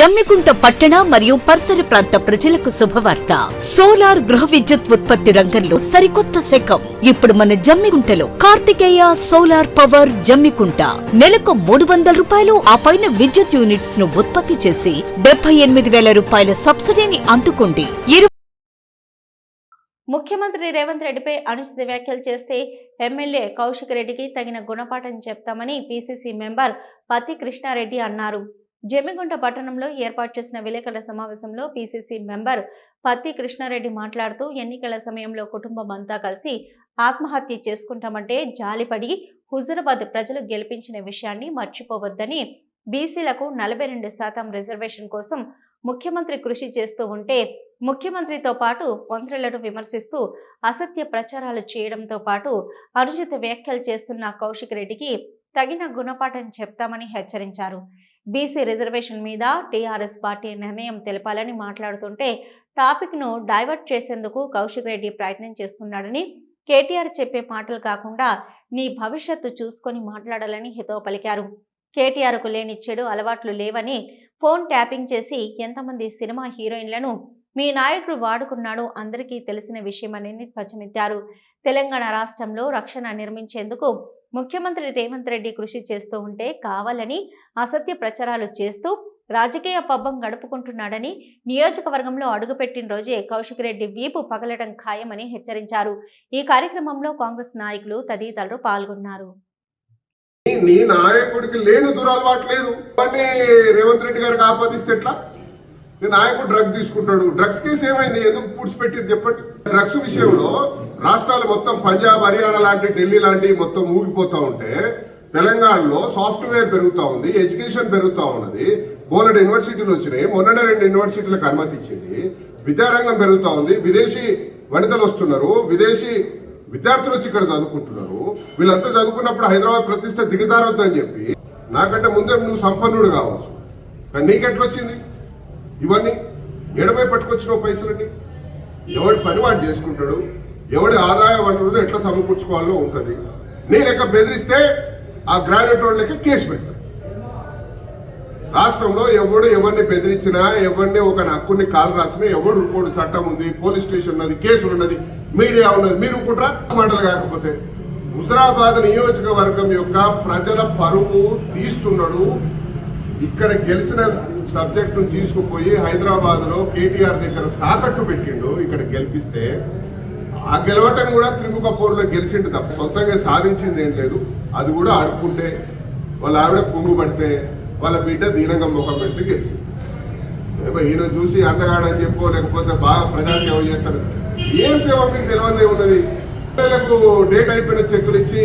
జమ్మికుంట పట్టణ మరియు పరిసర ప్రాంత ప్రజలకు శుభవార్త. సోలార్ గృహ విద్యుత్ ఉత్పత్తి రంగంలో సరికొత్త శకం. ఇప్పుడు మన జమ్మికుంటలో కార్తికేయ సోలార్ పవర్ జమ్మికుంట. నెలకు మూడు వందల రూపాయలు ఆ పైన విద్యుత్ యూనిట్స్ను ఉత్పత్తి చేసి డెబ్బై ఎనిమిది వేల రూపాయల సబ్సిడీని అందుకోండి. ముఖ్యమంత్రి రేవంత్ రెడ్డిపై అనుచిత వ్యాఖ్యలు చేస్తే ఎమ్మెల్యే కౌశిక్ రెడ్డికి తగిన గుణపాఠం చెప్తామని పీసీసీ మెంబర్ పతి కృష్ణారెడ్డి అన్నారు. జమ్మిగుంట పట్టణంలో ఏర్పాటు చేసిన విలేకరుల సమావేశంలో పీసీసీ మెంబర్ పత్తి కృష్ణారెడ్డి మాట్లాడుతూ ఎన్నికల సమయంలో కుటుంబం అంతా కలిసి ఆత్మహత్య చేసుకుంటామంటే జాలిపడి హుజురాబాద్ ప్రజలు గెలిపించిన విషయాన్ని మర్చిపోవద్దని బీసీలకు నలభై రెండు శాతం రిజర్వేషన్ కోసం ముఖ్యమంత్రి కృషి చేస్తూ ఉంటే ముఖ్యమంత్రితో పాటు మంత్రులను విమర్శిస్తూ అసత్య ప్రచారాలు చేయడంతో పాటు అనుచిత వ్యాఖ్యలు చేస్తున్న కౌశిక్ రెడ్డికి తగిన గుణపాఠం చెప్తామని హెచ్చరించారు. బీసీ రిజర్వేషన్ మీద టీఆర్ఎస్ పార్టీ నిర్ణయం తెలపాలని మాట్లాడుతుంటే టాపిక్ను డైవర్ట్ చేసేందుకు కౌశిక్ రెడ్డి ప్రయత్నం చేస్తున్నాడని కేటీఆర్ చెప్పే మాటలు కాకుండా నీ భవిష్యత్తు చూసుకొని మాట్లాడాలని హితవు పలికారు. కేటీఆర్కు లేని చెడు అలవాట్లు లేవని ఫోన్ ట్యాపింగ్ చేసి ఎంతమంది సినిమా హీరోయిన్లను మీ నాయకుడు వాడుకున్నాడు అందరికీ తెలిసిన విషయమని ధ్వజమెత్తారు తెలంగాణ రాష్ట్రంలో రక్షణ నిర్మించేందుకు ముఖ్యమంత్రి రేవంత్ రెడ్డి కృషి చేస్తూ ఉంటే కావాలని అసత్య ప్రచారాలు చేస్తూ రాజకీయ పబ్బం గడుపుకుంటున్నాడని నియోజకవర్గంలో అడుగుపెట్టిన రోజే కౌశిక్ రెడ్డి వీపు పగలడం ఖాయమని హెచ్చరించారు. ఈ కార్యక్రమంలో కాంగ్రెస్ నాయకులు తదితరులు పాల్గొన్నారు. నీ- నాయకుడికి లేని దురలవాటు లేదు. రేవంత్ రెడ్డి గారికి ఆపాదిస్తే ఎట్లా? నాయకుడు డ్రగ్ తీసుకుంటాడు. డ్రగ్స్ కేసు ఏమైంది? ఎందుకు పూడ్చిపెట్టింది చెప్పండి. డ్రగ్స్ విషయంలో రాష్ట్రాలు మొత్తం పంజాబ్ హర్యానా లాంటి ఢిల్లీ లాంటి మొత్తం ఊగిపోతూ ఉంటే తెలంగాణలో సాఫ్ట్వేర్ పెరుగుతూ ఉంది ఎడ్యుకేషన్ పెరుగుతూ ఉన్నది బోలెడు యూనివర్సిటీలు వచ్చినాయి మొన్నటి రెండు యూనివర్సిటీలకు అనుమతి ఇచ్చింది విద్యారంగం పెరుగుతూ ఉంది విదేశీ వనితలు వస్తున్నారు విదేశీ విద్యార్థులు వచ్చి ఇక్కడ చదువుకుంటున్నారు వీళ్ళంతా చదువుకున్నప్పుడు హైదరాబాద్ ప్రతిష్ట దిగజారొద్దు అని చెప్పి నాకంటే ముందే నువ్వు సంపన్నుడు కావచ్చు. కానీ నీకెట్లొచ్చింది? ఇవన్నీ ఎడమై పట్టుకొచ్చిన పైసలన్నీ. ఎవడి పని వాడు చేసుకుంటాడు? ఎవడి ఆదాయ వనరులు ఎట్లా సమకూర్చుకోవాలో ఉంటుంది. నేను లెక్క బెదిరిస్తే ఆ గ్రాడ్యుయేట్ వాళ్ళ లెక్క కేసు పెడతాను రాష్ట్రంలో ఎవడు ఎవరిని బెదిరించినా ఎవరిని ఒక హక్కుని కాలు రాసినా ఎవడు ఉరుకోడు చట్టం ఉంది పోలీస్ స్టేషన్ ఉన్నది కేసులు ఉన్నది మీడియా ఉన్నది మీరు ఉరుకుంటారా మాటలు కాకపోతే. హుజరాబాద్ నియోజకవర్గం యొక్క ప్రజల పరువు తీస్తున్నాడు. ఇక్కడ గెలిచిన సబ్జెక్టును తీసుకుపోయి హైదరాబాద్లో కేటీఆర్ దగ్గర తాకట్టు పెట్టిండు ఇక్కడ గెలిపిస్తే ఆ గెలవటం కూడా త్రిముఖ పోరులో గెలిచిండు తప్ప సొంతంగా సాధించింది ఏం లేదు. అది కూడా ఆడుకుంటే వాళ్ళ ఆవిడ కుంగు పడితే వాళ్ళ బిడ్డ దీనంగా ముఖం పెట్టి గెలిచింది ఈయన చూసి అందగాడని చెప్పో లేకపోతే బాగా ప్రజాసేవ చేస్తాడు. ఏం సేవ మీకు తెలియదే ఉన్నది? పిల్లలకు డేట్ అయిపోయిన చెక్కులు ఇచ్చి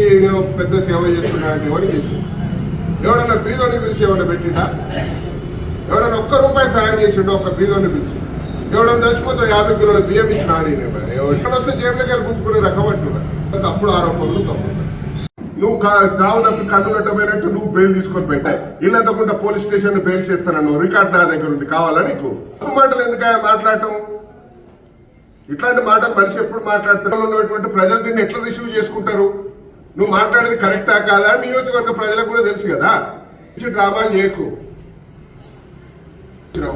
పెద్ద సేవ చేస్తున్నాడు ఎవరు చేసి ఎవడన్నా బీదోని పిలిచి ఏమన్నా పెట్టిండా? ఎవడన్నా ఒక్క రూపాయి సాయం చేసిండు ఒక బీదోని పిలిచి ఎవడన్నా చచ్చిపోతే యాభై కిలోల బియ్యం ఇచ్చిన ఎక్కడ వస్తే జేబులోకి వెళ్ళి పుచ్చుకునే రకం అంటున్నా అప్పుడు ఆరోపణలు తప్పు నువ్వు కా- చావు తప్పి కన్ను కట్టమైనట్టు నువ్వు బెయిల్ తీసుకొని పెట్టాయి ఇల్లంతకుండా పోలీస్ స్టేషన్ బెయిల్ చేస్తాను రికార్డ్ నా దగ్గర ఉంది. కావాలా నీకు? మాటలు ఎందుకయ్యా మాట్లాడటం? ఇట్లాంటి మాటలు మనిషి ఎప్పుడు మాట్లాడుతాడు? ఉన్నటువంటి ప్రజలు దీన్ని ఎట్లా రిసీవ్ చేసుకుంటారు? నువ్వు మాట్లాడేది కరెక్టా కాదా? నియోజకవర్గ ప్రజలకు కూడా తెలుసు కదా. ఇచ్చి డ్రామాలు చేయకు.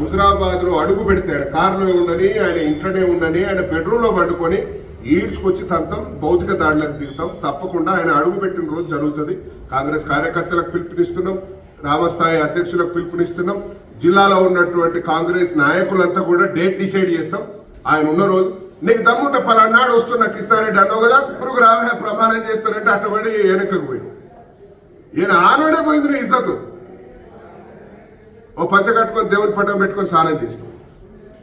హుజరాబాద్లో అడుగు పెడితే ఆయన కారులో ఉండని ఆయన ఇంట్లోనే ఉండని ఆయన బెడ్రూమ్లో పండుకొని ఈడ్చుకొచ్చి తంతం భౌతిక దాడులకు దిగుతాం. తప్పకుండా ఆయన అడుగు పెట్టిన రోజు జరుగుతుంది. కాంగ్రెస్ కార్యకర్తలకు పిలుపునిస్తున్నాం రామస్థాయి అధ్యక్షులకు పిలుపునిస్తున్నాం. జిల్లాలో ఉన్నటువంటి కాంగ్రెస్ నాయకులంతా కూడా డేట్ డిసైడ్ చేస్తాం. ఆయన ఉన్న రోజు నీకు దమ్ముంటే పలానాడు వస్తున్న కిస్తారెడ్డి అన్నావు కదా పురుగు రావే ప్రమాణం చేస్తారంటే అట్టబడి వెనకకు పోయి ఈయన ఆనాడే పోయింది నీ ఇజ్జతు. ఓ పంచ కట్టుకొని దేవుని పట్టం పెట్టుకొని స్నానం చేసి